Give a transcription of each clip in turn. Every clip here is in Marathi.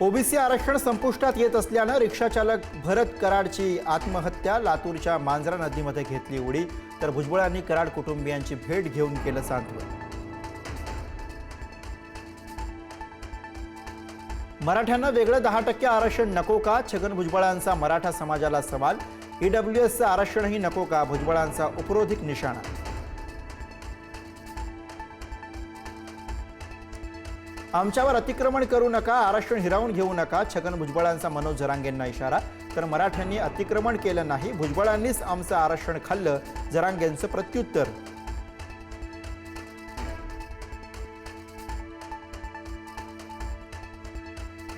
ओबीसी आरक्षण संपुष्टात येत असल्यानं रिक्षाचालक भरत कराडची आत्महत्या लातूरच्या मांजरा नदीमध्ये घेतली उडी. तर भुजबळांनी कराड कुटुंबियांची भेट घेऊन केलं सांत्वन. मराठ्यांना वेगळं दहा टक्के आरक्षण नको का? छगन भुजबळांचा मराठा समाजाला सवाल. ईडब्ल्यू एसचं आरक्षणही नको का? भुजबळांचा उपरोधिक निशाणा. आमच्यावर अतिक्रमण करू नका आरक्षण हिरावून घेऊ नका छगन भुजबळांचा मनोज जरांगेंना इशारा. तर मराठ्यांनी अतिक्रमण केलं नाही भुजबळांनीच आमचं आरक्षण खाल्लं जरांगेंचं प्रत्युत्तर.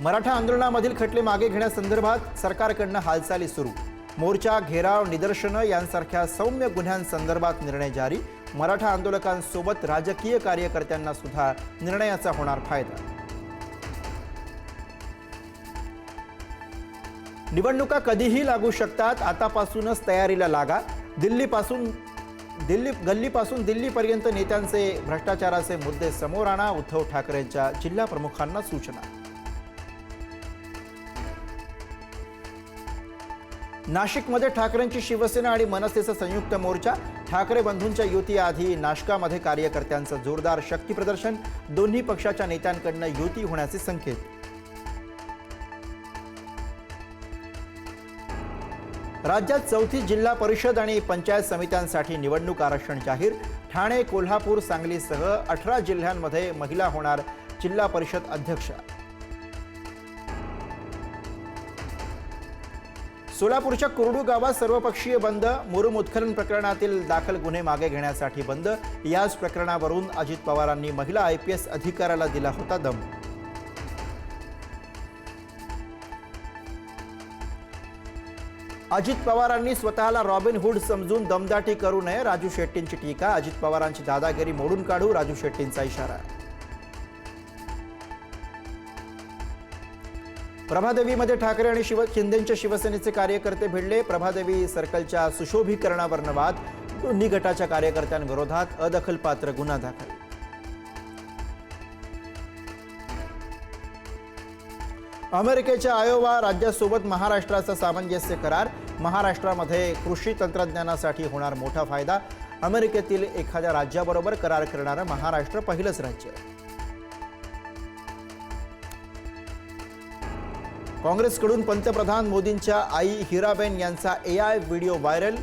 मराठा आंदोलनामधील खटले मागे घेण्यासंदर्भात सरकारकडनं हालचाली सुरू. मोर्चा घेराव निदर्शनं यांसारख्या सौम्य गुन्ह्यांसंदर्भात निर्णय जारी. मराठा आंदोलकांसोबत राजकीय कार्यकर्त्यांना सुद्धा निर्णयाचा होणार फायदा. निवडणुका कधीही लागू शकतात आतापासूनच तयारीला लागा. दिल्लीपासून दिल्ली गल्लीपासून दिल्लीपर्यंत नेत्यांचे भ्रष्टाचाराचे मुद्दे समोर आणा उद्धव ठाकरेंच्या जिल्हा प्रमुखांना सूचना. नाशिकमध्ये ठाकरेंची शिवसेना आणि मनसेचा संयुक्त मोर्चा ठाकरे बंधूंच्या युतीआधी नाशकामध्ये कार्यकर्त्यांचं जोरदार शक्तीप्रदर्शन दोन्ही पक्षाच्या नेत्यांकडनं युती होण्याचे संकेत. राज्यात चौथी जिल्हा परिषद आणि पंचायत समित्यांसाठी निवडणूक आरक्षण जाहीर. ठाणे कोल्हापूर सांगलीसह अठरा जिल्ह्यांमध्ये महिला होणार जिल्हा परिषद अध्यक्षा. सोलापूरच्या कुरडू गावात सर्वपक्षीय बंद मुरुम उत्खनन प्रकरणातील दाखल गुन्हे मागे घेण्यासाठी बंद. याच प्रकरणावरून अजित पवारांनी महिला आय पी एस अधिकाऱ्याला दिला होता दम. अजित पवारांनी स्वतःला रॉबिन हुड समजून दमदाटी करू नये राजू शेट्टींची टीका. अजित पवारांची दादागिरी मोडून काढू राजू शेट्टींचा इशारा. प्रभादेवीमध्ये ठाकरे आणि शिव शिंदेंच्या शिवसेनेचे कार्यकर्ते भिडले. प्रभादेवी सर्कलच्या सुशोभीकरणावर वाद दोन्ही गटाच्या कार्यकर्त्यांविरोधात अदखलपात्र गुन्हा दाखल. अमेरिकेच्या आयोवा राज्यासोबत महाराष्ट्राचा सामंजस्य करार. महाराष्ट्रामध्ये कृषी तंत्रज्ञानासाठी होणार मोठा फायदा. अमेरिकेतील एखाद्या राज्याबरोबर करार करणारं महाराष्ट्र पहिलंच राज्य. काँग्रेसकडून पंतप्रधान मोदींच्या आई हिराबेन यांचा ए आय व्हिडिओ व्हायरल.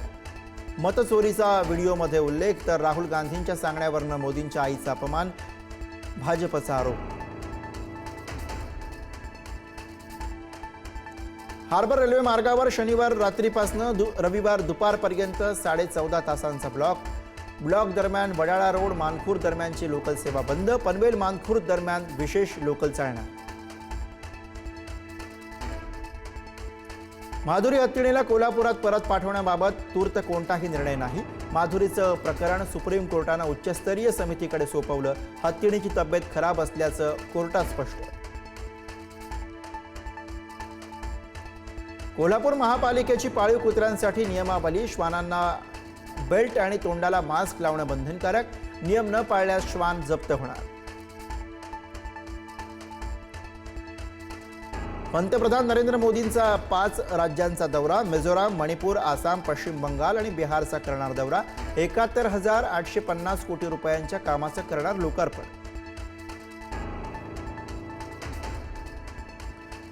मतचोरीचा व्हिडिओमध्ये उल्लेख तर राहुल गांधींच्या सांगण्यावरनं मोदींच्या आईचा अपमान भाजपचा आरोप. हार्बर रेल्वे मार्गावर शनिवार रात्रीपासनं दु रविवार दुपारपर्यंत साडेचौदा तासांचा ब्लॉक. ब्लॉक दरम्यान वडाळा रोड मानखूर दरम्यानची लोकल सेवा बंद पनवेल मानखूर दरम्यान विशेष लोकल चालणार. माधुरी हत्तीणीला कोल्हापुरात परत पाठवण्याबाबत तूर्त कोणताही निर्णय नाही. माधुरीचं प्रकरण सुप्रीम कोर्टानं उच्चस्तरीय समितीकडे सोपवलं. हत्तीणीची तब्येत खराब असल्याचं कोर्टात स्पष्ट कोल्हापूर महापालिकेची पाळीव कुत्र्यांसाठी नियमावली. श्वानांना बेल्ट आणि तोंडाला मास्क लावणं बंधनकारक. नियम न पाळल्यास श्वान जप्त होणार. पंतप्रधान नरेंद्र मोदींचा पाच राज्यांचा दौरा मिझोराम मणिपूर आसाम पश्चिम बंगाल आणि बिहारचा करणार दौरा. एकाहत्तर हजार आठशे पन्नास कोटी रुपयांच्या कामाचं करणार लोकार्पण.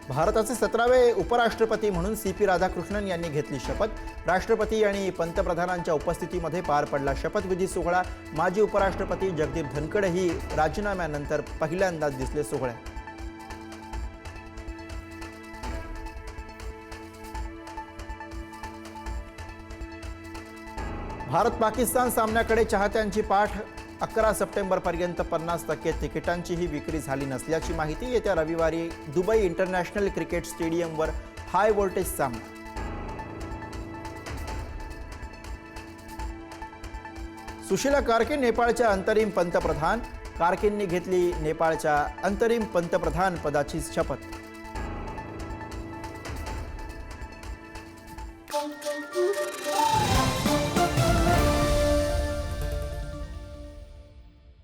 भारताचे सतरावे उपराष्ट्रपती म्हणून सी पी राधाकृष्णन यांनी घेतली शपथ. राष्ट्रपती आणि पंतप्रधानांच्या उपस्थितीमध्ये पार पडला शपथविधी सोहळा. माजी उपराष्ट्रपती जगदीप धनखडही राजीनाम्यानंतर पहिल्यांदाच दिसले सोहळ्यात भारत पाकिस्तान सामन्याकडे चाहत्यांची पाठ अकरा सप्टेंबरपर्यंत पन्नास टक्के तिकिटांचीही विक्री झाली नसल्याची माहिती येत्या रविवारी दुबई इंटरनॅशनल क्रिकेट स्टेडियमवर हाय व्होल्टेज सामना. सुशीला कार्के नेपाळच्या अंतरिम पंतप्रधान. कार्केंनी घेतली नेपाळच्या अंतरिम पंतप्रधान पदाची शपथ.